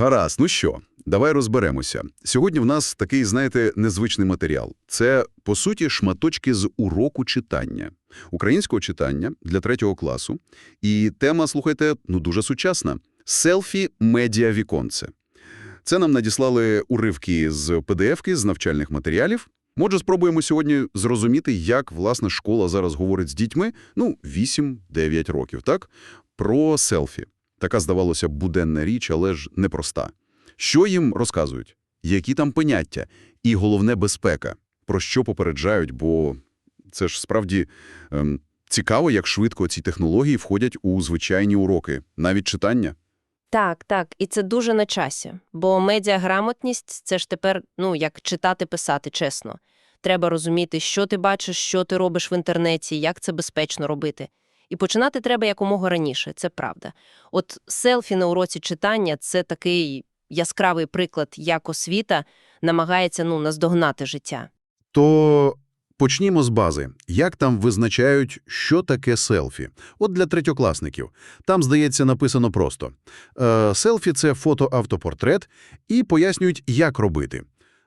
Гаразд, ну що, давай розберемося. Сьогодні в нас такий, знаєте, незвичний матеріал. Це, по суті, шматочки з уроку читання. Українського читання для третього класу. І тема, слухайте, ну дуже сучасна. Селфі медіа віконце. Це нам надіслали уривки з PDF-ки, з навчальних матеріалів. Може, спробуємо сьогодні зрозуміти, як, власне, школа зараз говорить з дітьми, ну, 8-9 років, так? Про селфі. Така, здавалося, буденна річ, але ж непроста. Що їм розказують? Які там поняття? І головне – безпека. Про що попереджають, бо це ж справді ем, цікаво, як швидко ці технології входять у звичайні уроки, навіть читання. Так, так, і це дуже на часі, бо медіаграмотність – це ж тепер, ну, як читати, писати, чесно. Треба розуміти, що ти бачиш, що ти робиш в інтернеті, як це безпечно робити. І починати треба якомога раніше, це правда. От селфі на уроці читання – це такий яскравий приклад, як освіта намагається, ну, наздогнати життя. То почнімо з бази. Як там визначають, що таке селфі? От для третьокласників. Там, здається, написано просто. Е, селфі – це фото-автопортрет, і пояснюють, як робити.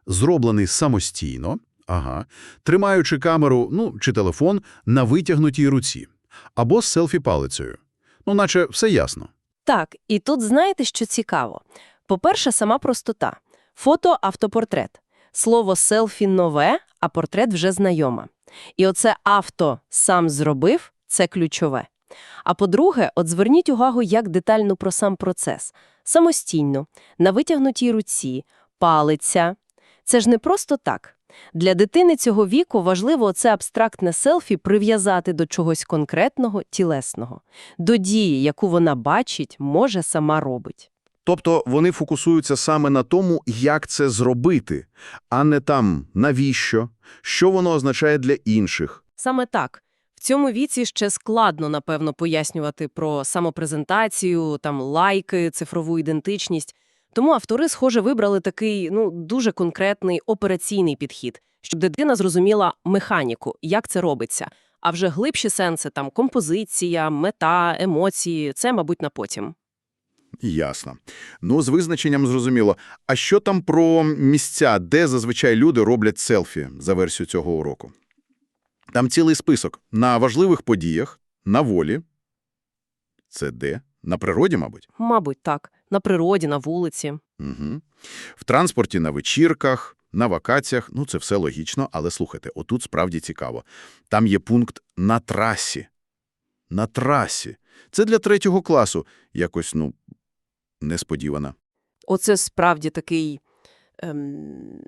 Зроблений самостійно, ага, тримаючи камеру, ну, чи телефон, на витягнутій руці. Або з селфі-палицею. Ну, наче все ясно. Так, і тут знаєте, що цікаво? По-перше, сама простота. Фото – автопортрет. Слово «селфі» нове, а портрет вже знайома. І оце «авто» сам зробив – це ключове. А по-друге, от зверніть увагу, як детально про сам процес. Самостійно, на витягнутій руці, палиця. Це ж не просто так. Для дитини цього віку важливо це абстрактне селфі прив'язати до чогось конкретного, тілесного, до дії, яку вона бачить, може, сама робить. Тобто вони фокусуються саме на тому, як це зробити, а не там навіщо, що воно означає для інших. Саме так. В цьому віці ще складно, напевно, пояснювати про самопрезентацію, там лайки, цифрову ідентичність. Тому автори, схоже, вибрали такий, ну, дуже конкретний операційний підхід, щоб дитина зрозуміла механіку, як це робиться. А вже глибші сенси, там композиція, мета, емоції – це, мабуть, на потім. Ясно. Ну, з визначенням зрозуміло. А що там про місця, де зазвичай люди роблять селфі за версію цього уроку? Там цілий список. На важливих подіях, на волі. Це де? На природі, мабуть? Мабуть, так. На природі, на вулиці. Угу. В транспорті, на вечірках, на вакаціях. Ну, це все логічно, але слухайте, отут справді цікаво. Там є пункт «на трасі». На трасі. Це для третього класу. Якось, ну, несподівано. Оце справді такий ем,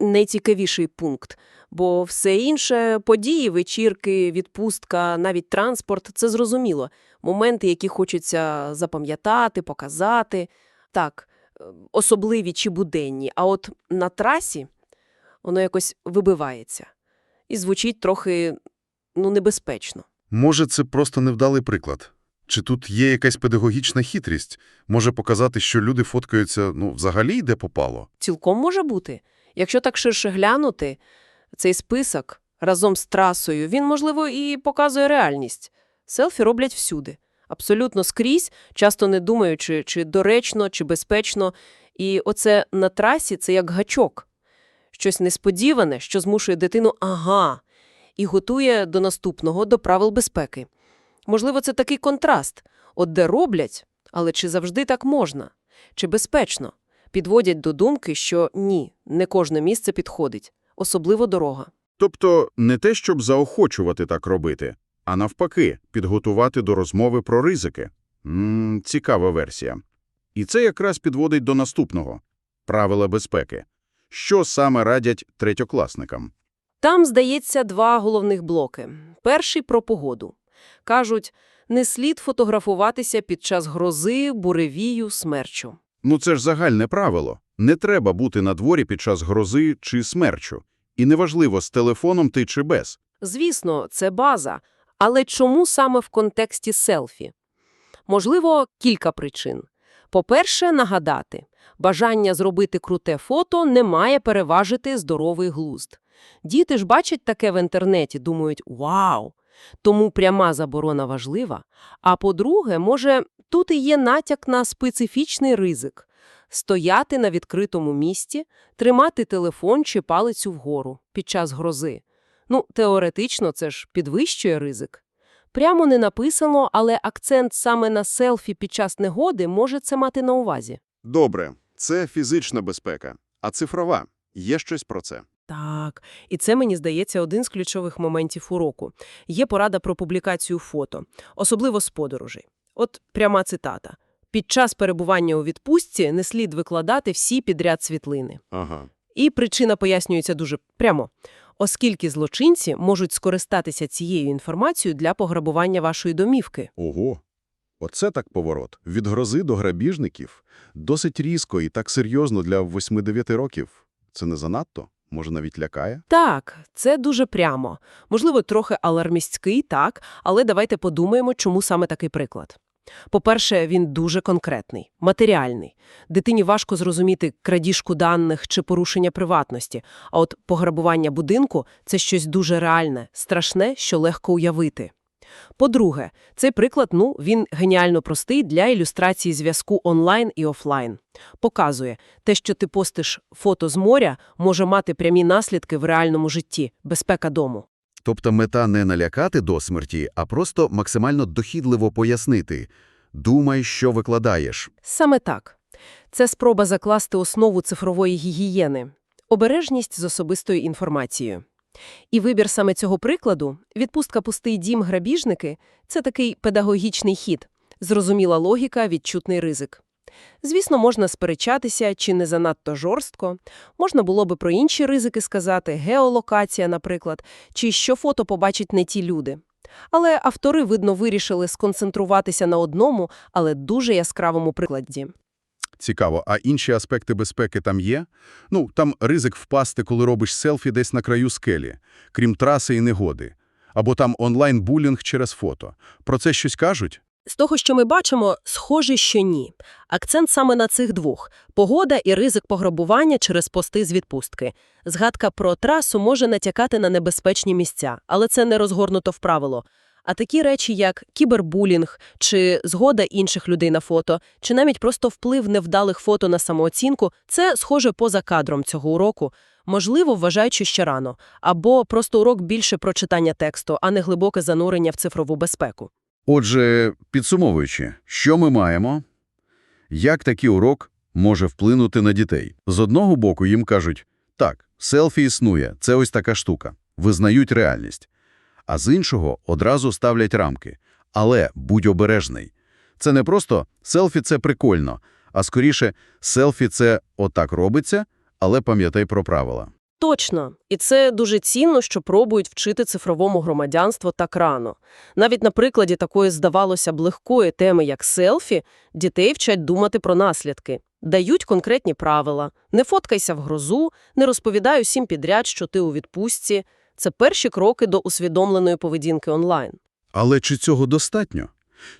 найцікавіший пункт. Бо все інше – події, вечірки, відпустка, навіть транспорт – це зрозуміло. Моменти, які хочеться запам'ятати, показати. Так, особливі чи буденні. А от на трасі воно якось вибивається. І звучить трохи, ну, небезпечно. Може, це просто невдалий приклад? Чи тут є якась педагогічна хитрість? Може показати, що люди фоткаються, ну, взагалі де попало? Цілком може бути. Якщо так ширше глянути, цей список разом з трасою, він, можливо, і показує реальність. Селфі роблять всюди. Абсолютно скрізь, часто не думаючи, чи доречно, чи безпечно. І оце на трасі – це як гачок. Щось несподіване, що змушує дитину «ага» і готує до наступного, до правил безпеки. Можливо, це такий контраст. От де роблять, але чи завжди так можна? Чи безпечно? Підводять до думки, що ні, не кожне місце підходить, особливо дорога. Тобто не те, щоб заохочувати так робити, а навпаки, підготувати до розмови про ризики. М цікава версія. І це якраз підводить до наступного – правила безпеки. Що саме радять третьокласникам? Там, здається, два головних блоки. Перший – про погоду. Кажуть, не слід фотографуватися під час грози, буревію, смерчу. Ну це ж загальне правило. Не треба бути на дворі під час грози чи смерчу. І неважливо, з телефоном ти чи без. Звісно, це база. Але чому саме в контексті селфі? Можливо, кілька причин. По-перше, нагадати, бажання зробити круте фото не має переважити здоровий глузд. Діти ж бачать таке в інтернеті, думають «Вау!». Тому пряма заборона важлива. А по-друге, може, Тут і є натяк на специфічний ризик – стояти на відкритому місці, тримати телефон чи палицю вгору під час грози. Ну, теоретично це ж підвищує ризик. Прямо не написано, але акцент саме на селфі під час негоди може це мати на увазі. Добре, це фізична безпека. А цифрова? Є щось про це? Так, і це, мені здається, один з ключових моментів уроку. Є порада про публікацію фото, особливо з подорожей. От пряма цитата. «Під час перебування у відпустці не слід викладати всі підряд світлини». Ага. І причина пояснюється дуже прямо. Оскільки злочинці можуть скористатися цією інформацією для пограбування вашої домівки. Ого. Оце так поворот. Від грози до грабіжників. Досить різко і так серйозно для 8-9 років. Це не занадто? Може, навіть лякає? Так, це дуже прямо. Можливо, трохи алармістський, так, але давайте подумаємо, чому саме такий приклад. По-перше, він дуже конкретний, матеріальний. Дитині важко зрозуміти крадіжку даних чи порушення приватності, а от пограбування будинку – це щось дуже реальне, страшне, що легко уявити. По-друге, цей приклад, ну, він геніально простий для ілюстрації зв'язку онлайн і офлайн. Показує, те, що ти постиш фото з моря, може мати прямі наслідки в реальному житті, безпека дому. Тобто мета не налякати до смерті, а просто максимально дохідливо пояснити. Думай, що викладаєш. Саме так. Це спроба закласти основу цифрової гігієни, обережність з особистою інформацією. І вибір саме цього прикладу, відпустка «Пустий дім грабіжники» – це такий педагогічний хід, зрозуміла логіка, відчутний ризик. Звісно, можна сперечатися, чи не занадто жорстко. Можна було би про інші ризики сказати, геолокація, наприклад, чи що фото побачать не ті люди. Але автори, видно, вирішили сконцентруватися на одному, але дуже яскравому прикладі. Цікаво, а інші аспекти безпеки там є? Ну, там ризик впасти, коли робиш селфі десь на краю скелі, крім траси і негоди. Або там онлайн-булінг через фото. Про це щось кажуть? З того, що ми бачимо, схоже, що ні. Акцент саме на цих двох – погода і ризик пограбування через пости з відпустки. Згадка про трасу може натякати на небезпечні місця, але це не розгорнуто в правило. А такі речі, як кібербулінг, чи згода інших людей на фото, чи навіть просто вплив невдалих фото на самооцінку – це схоже поза кадром цього уроку. Можливо, вважають, що ще рано. Або просто урок більше про читання тексту, а не глибоке занурення в цифрову безпеку. Отже, підсумовуючи, що ми маємо? Як такий урок може вплинути на дітей? З одного боку їм кажуть, так, селфі існує, це ось така штука, визнають реальність. А з іншого одразу ставлять рамки. Але будь обережний. Це не просто селфі – це прикольно, а скоріше селфі – це отак робиться, але пам'ятай про правила. Точно. І це дуже цінно, що пробують вчити цифровому громадянство так рано. Навіть на прикладі такої, здавалося б, легкої теми, як селфі, дітей вчать думати про наслідки. Дають конкретні правила. Не фоткайся в грозу, не розповідай усім підряд, що ти у відпустці. Це перші кроки до усвідомленої поведінки онлайн. Але чи цього достатньо?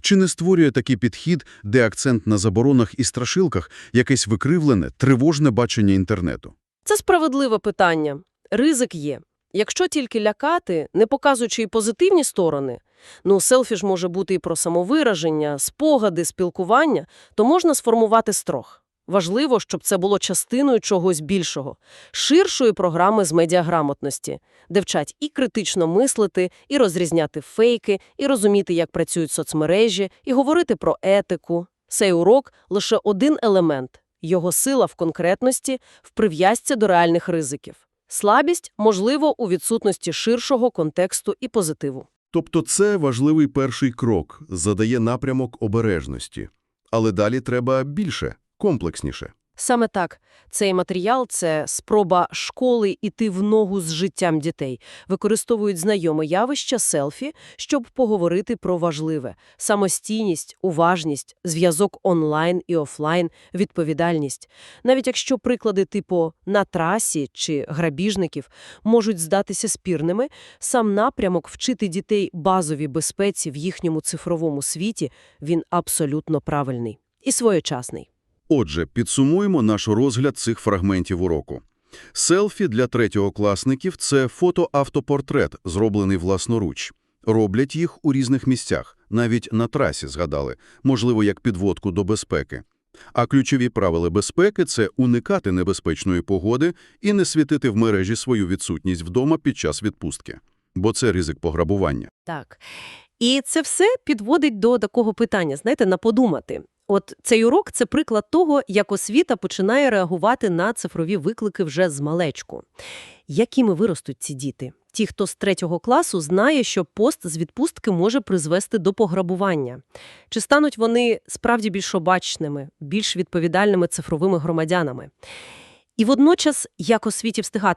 Чи не створює такий підхід, де акцент на заборонах і страшилках, якесь викривлене, тривожне бачення інтернету? Це справедливе питання. Ризик є. Якщо тільки лякати, не показуючи і позитивні сторони, ну, селфі ж може бути і про самовираження, спогади, спілкування, то можна сформувати страх. Важливо, щоб це було частиною чогось більшого, ширшої програми з медіаграмотності, де вчать і критично мислити, і розрізняти фейки, і розуміти, як працюють соцмережі, і говорити про етику. Цей урок – лише один елемент. Його сила в конкретності, в прив'язці до реальних ризиків. Слабість, можливо, у відсутності ширшого контексту і позитиву. Тобто це важливий перший крок, задає напрямок обережності. Але далі треба більше, комплексніше. Саме так. Цей матеріал – це спроба школи іти в ногу з життям дітей. Використовують знайоме явище селфі, щоб поговорити про важливе – самостійність, уважність, зв'язок онлайн і офлайн, відповідальність. Навіть якщо приклади типу «на трасі» чи «грабіжників» можуть здатися спірними, сам напрямок вчити дітей базовій безпеці в їхньому цифровому світі – він абсолютно правильний і своєчасний. Отже, підсумуємо наш розгляд цих фрагментів уроку. Селфі для третьокласників – це фото-автопортрет, зроблений власноруч. Роблять їх у різних місцях Навіть на трасі згадали, можливо, як підводку до безпеки. А ключові правила безпеки – це уникати небезпечної погоди і не світити в мережі свою відсутність вдома під час відпустки. Бо це ризик пограбування. Так. І це все підводить до такого питання, знаєте, на подумати. От цей урок – це приклад того, як освіта починає реагувати на цифрові виклики вже з малечку. Якими виростуть ці діти? Ті, хто з третього класу знає, що пост з відпустки може призвести до пограбування. Чи стануть вони справді більш обачними, більш відповідальними цифровими громадянами? І водночас, як освіті встигати